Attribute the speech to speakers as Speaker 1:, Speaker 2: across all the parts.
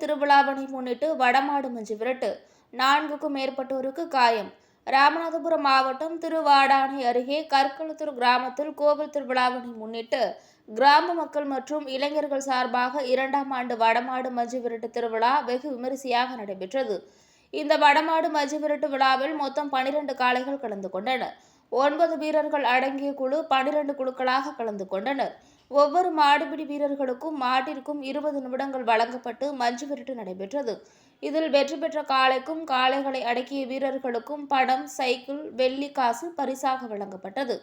Speaker 1: திருவிழாவினை முன்னிட்டு வடமாடு மஞ்சு விரட்டு. நான்குக்கும் மேற்பட்டோருக்கு காயம். ராமநாதபுரம் மாவட்டம் திருவாடானை அருகே கற்களத்தூர் கிராமத்தில் கோவில் திருவிழாவினை முன்னிட்டு கிராம மக்கள் மற்றும் இளைஞர்கள் சார்பாக இரண்டாம் ஆண்டு வடமாடு மஞ்சு விரட்டு திருவிழா வெகு விமரிசையாக நடைபெற்றது. இந்த வடமாடு மஞ்சு விரட்டு விழாவில் மொத்தம் பனிரெண்டு காளைகள் கலந்து கொண்டன. ஒன்பது வீரர்கள் அடங்கிய குழு பனிரெண்டு குழுக்களாக கலந்து கொண்டனர். ஒவ்வொரு மாடுபிடி வீரர்களுக்கும் மாட்டிற்கும் இருபது நிமிடங்கள் வழங்கப்பட்டு மஞ்சு விரட்டு நடைபெற்றது. இதில் வெற்றி பெற்ற காளைக்கும் காளைகளை அடக்கிய வீரர்களுக்கும் பணம் சைக்கிள் வெள்ளி காசு பரிசாக வழங்கப்பட்டது.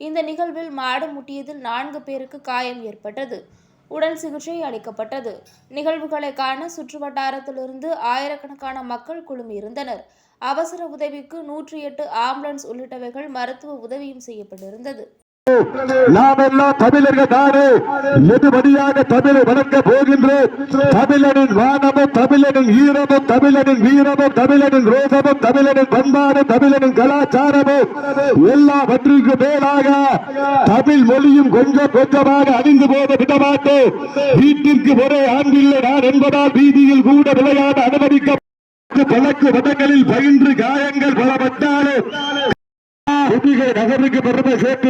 Speaker 1: இந்த நிகழ்வில் மாடு முட்டியதில் நான்கு பேருக்கு காயம் ஏற்பட்டது. உடல் சிகிச்சை அளிக்கப்பட்டது. நிகழ்வுகளை காண சுற்று வட்டாரத்திலிருந்து ஆயிரக்கணக்கான மக்கள் குழுமியிருந்தனர் அவசர உதவிக்கு நூற்றி எட்டு ஆம்புலன்ஸ் உள்ளிட்டவைகள் மருத்துவ உதவியும் செய்யப்பட்டிருந்தது.
Speaker 2: நாம் எல்லாம் தமிழர்கள் தானே. நெடுபடியாக தமிழை வளர்க்க போகின்றோம். தமிழனின் வானமும் தமிழனின் ஈரமும் தமிழனின் வீரமும் தமிழனின் ரோகமும் தமிழனின் பண்பாடும் தமிழனின் கலாச்சாரமும் எல்லாவற்றிற்கு மேலாக தமிழ் மொழியும் கொஞ்சம் கொஞ்சமாக அணிந்து போக விடமாட்டோம். வீட்டிற்கு ஒரே ஆண்டில்லை நான் என்பதால் வீதியில் கூட விளையாட அனுமதிக்க பழக்கு வதங்களில் பயின்று காயங்கள் பலப்பட்டாலும் நகருக்கு பெருமை சேர்த்து